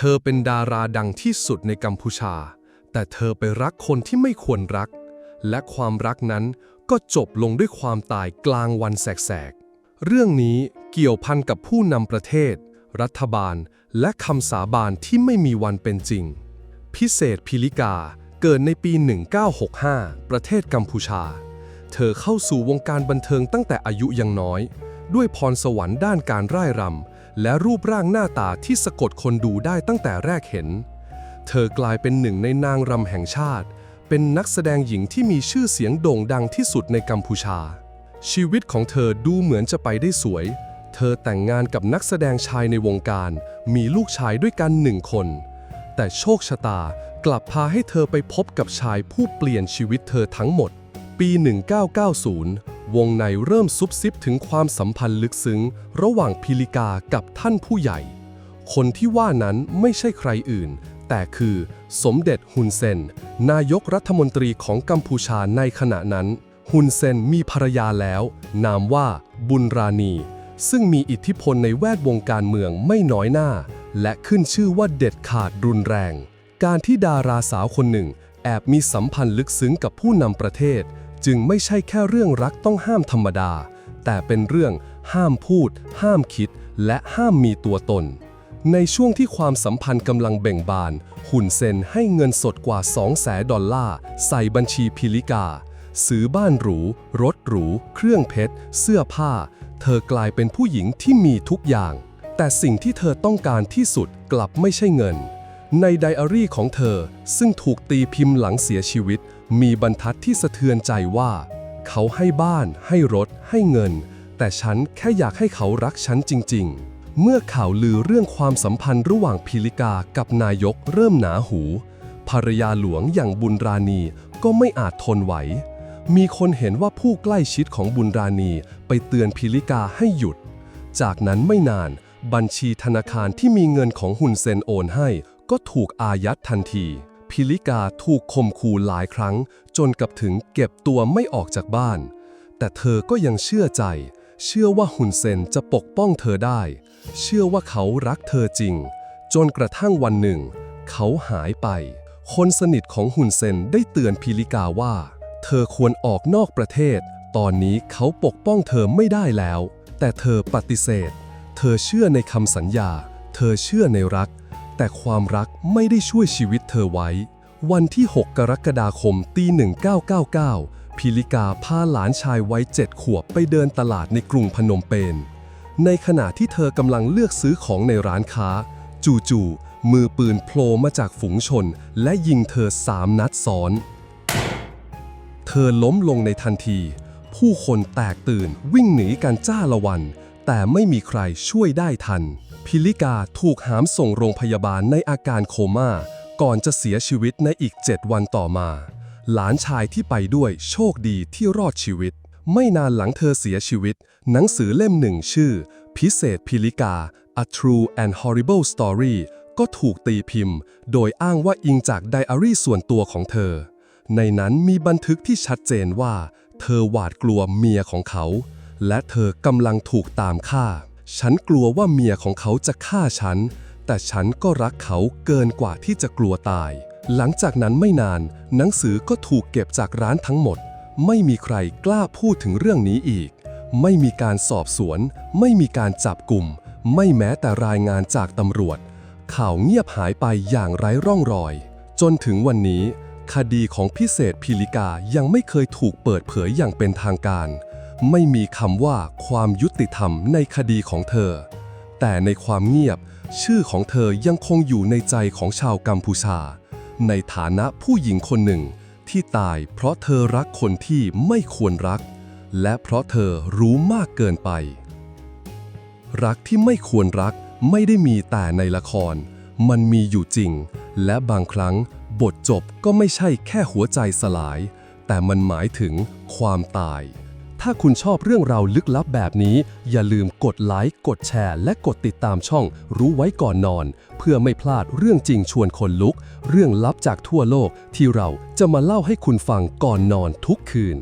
ธอเป็นดาราดังที่สุดในกัมพูชา แต่เธอไปรักคนที่ไม่ควรรัก และความรักนั้นก็จบลงด้วยความตายกลางวันแสกๆ เรื่องนี้เกี่ยวพันกับผู้นำประเทศ รัฐบาล และคำสาบานที่ไม่มีวันเป็นจริง พิเศษพิลิกาเกิดในปี 1965 ประเทศกัมพูชา เธอเข้าสู่วงการบันเทิงตั้งแต่อายุยังน้อย ด้วยพรสวรรค์ด้านการร่ายรำ และรูปร่างหน้าตาที่สะกดคนดูได้ตั้งแต่แรกเห็น เธอกลายเป็นหนึ่งในนางรำแห่งชาติ เป็นนักแสดงหญิงที่มีชื่อเสียงโด่งดังที่สุดในกัมพูชา ชีวิตของเธอดูเหมือนจะไปได้สวย เธอแต่งงานกับนักแสดงชายในวงการ มีลูกชายด้วยกันหนึ่งคน แต่โชคชะตากลับพาให้เธอไปพบกับชายผู้เปลี่ยนชีวิตเธอทั้งหมด ปี 1990 วงในเริ่มซุบซิบถึงความสัมพันธ์ลึกซึ้ง ระหว่างพิลิกากับท่านผู้ใหญ่ คนที่ว่านั้นไม่ใช่ใครอื่น แต่คือสมเด็จฮุนเซน นายกรัฐมนตรีของกัมพูชาในขณะนั้นฮุนเซนมีภรรยาแล้ว นามว่าบุญรานีซึ่งมีอิทธิพลในแวดวงการเมืองไม่น้อยหน้า และขึ้นชื่อว่าเด็ดขาดรุนแรง การที่ดาราสาวคนหนึ่ง แอบมีสัมพันธ์ลึกซึ้งกับผู้นำประเทศ จึงไม่ใช่แค่เรื่องรักต้องห้ามธรรมดา แต่เป็นเรื่องห้ามพูด ห้ามคิด และห้ามมีตัวตน ในช่วงที่ความสัมพันธ์กำลังเบ่งบาน หุ่นเซนให้เงินสดกว่า2แสนดอลลาร์ ใส่บัญชีพิลิกา ซื้อบ้านหรู รถหรู เครื่องเพชร เสื้อผ้า เธอกลายเป็นผู้หญิงที่มีทุกอย่าง แต่สิ่งที่เธอต้องการที่สุดกลับไม่ใช่เงิน ในไดอารี่ของเธอซึ่งถูกตีพิมพ์หลังเสียชีวิต มีบรรทัดที่สะเทือนใจว่า เขาให้บ้าน ให้รถ ให้เงิน แต่ฉันแค่อยากให้เขารักฉันจริง ๆ เมื่อข่าวลือเรื่องความสัมพันธ์ระหว่างพิลิกากับนายกเริ่มหนาหู ภรรยาหลวงอย่างบุญราณีก็ไม่อาจทนไหว มีคนเห็นว่าผู้ใกล้ชิดของบุญราณีไปเตือนพิลิกาให้หยุด จากนั้นไม่นานบัญชีธนาคารที่มีเงินของหุนเซนโอนให้ก็ถูกอายัดทันที พิลิกาถูกข่มขู่หลายครั้ง จนกับถึงเก็บตัวไม่ออกจากบ้าน แต่เธอก็ยังเชื่อใจ เชื่อว่าหุนเซนจะปกป้องเธอได้ เชื่อว่าเขารักเธอจริง จนกระทั่งวันหนึ่ง เขาหายไป คนสนิทของหุนเซนได้เตือนพิลิกาว่า เธอควรออกนอกประเทศ ตอนนี้เขาปกป้องเธอไม่ได้แล้ว แต่เธอปฏิเสธ เธอเชื่อในคำสัญญา เธอเชื่อในรัก แต่ความรักไม่ได้ช่วยชีวิตเธอไว้ วันที่ 6 กรกฎาคมปี1999 พิลิกาพาหลานชายวัยเจ็ดขวบไปเดินตลาดในกรุงพนมเปญ ในขณะที่เธอกำลังเลือกซื้อของในร้านค้า จู่ๆ มือปืนโผล่มาจากฝูงชน และยิงเธอสามนัดซ้อน เธอล้มลงในทันที ผู้คนแตกตื่นวิ่งหนีกันจ้าละวัน แต่ไม่มีใครช่วยได้ทัน พิลิกาถูกหามส่งโรงพยาบาลในอาการโคม่า ก่อนจะเสียชีวิตในอีก 7 วันต่อมา หลานชายที่ไปด้วยโชคดีที่รอดชีวิต ไม่นานหลังเธอเสียชีวิต หนังสือเล่มหนึ่งชื่อ พิเศษพิลิกา A True and Horrible Story ก็ถูกตีพิมพ์ โดยอ้างว่าอิงจากไดอารี่ส่วนตัวของเธอ ในนั้นมีบันทึกที่ชัดเจนว่า เธอหวาดกลัวเมียของเขา และเธอกำลังถูกตามฆ่า ฉันกลัวว่าเมียของเขาจะฆ่าฉัน แต่ฉันก็รักเขาเกินกว่าที่จะกลัวตาย หลังจากนั้นไม่นาน หนังสือก็ถูกเก็บจากร้านทั้งหมด ไม่มีใครกล้าพูดถึงเรื่องนี้อีก ไม่มีการสอบสวน ไม่มีการจับกลุ่ม ไม่แม้แต่รายงานจากตำรวจ ข่าวเงียบหายไปอย่างไร้ร่องรอย จนถึงวันนี้ คดีของพิเศษพิลิกายังไม่เคยถูกเปิดเผยอย่างเป็นทางการ ไม่มีคำว่าความยุติธรรมในคดีของเธอ แต่ในความเงียบ ชื่อของเธอยังคงอยู่ในใจของชาวกัมพูชา ในฐานะผู้หญิงคนหนึ่งที่ตายเพราะเธอรักคนที่ไม่ควรรัก และเพราะเธอรู้มากเกินไป รักที่ไม่ควรรักไม่ได้มีแต่ในละคร มันมีอยู่จริง และบางครั้งบทจบก็ไม่ใช่แค่หัวใจสลาย แต่มันหมายถึงความตาย ถ้าคุณชอบเรื่องราวลึกลับแบบนี้ อย่าลืมกดไลค์ กดแชร์ และกดติดตามช่อง รู้ไว้ก่อนนอน เพื่อไม่พลาดเรื่องจริงชวนคนลุก เรื่องลับจากทั่วโลกที่เราจะมาเล่าให้คุณฟังก่อนนอนทุกคืน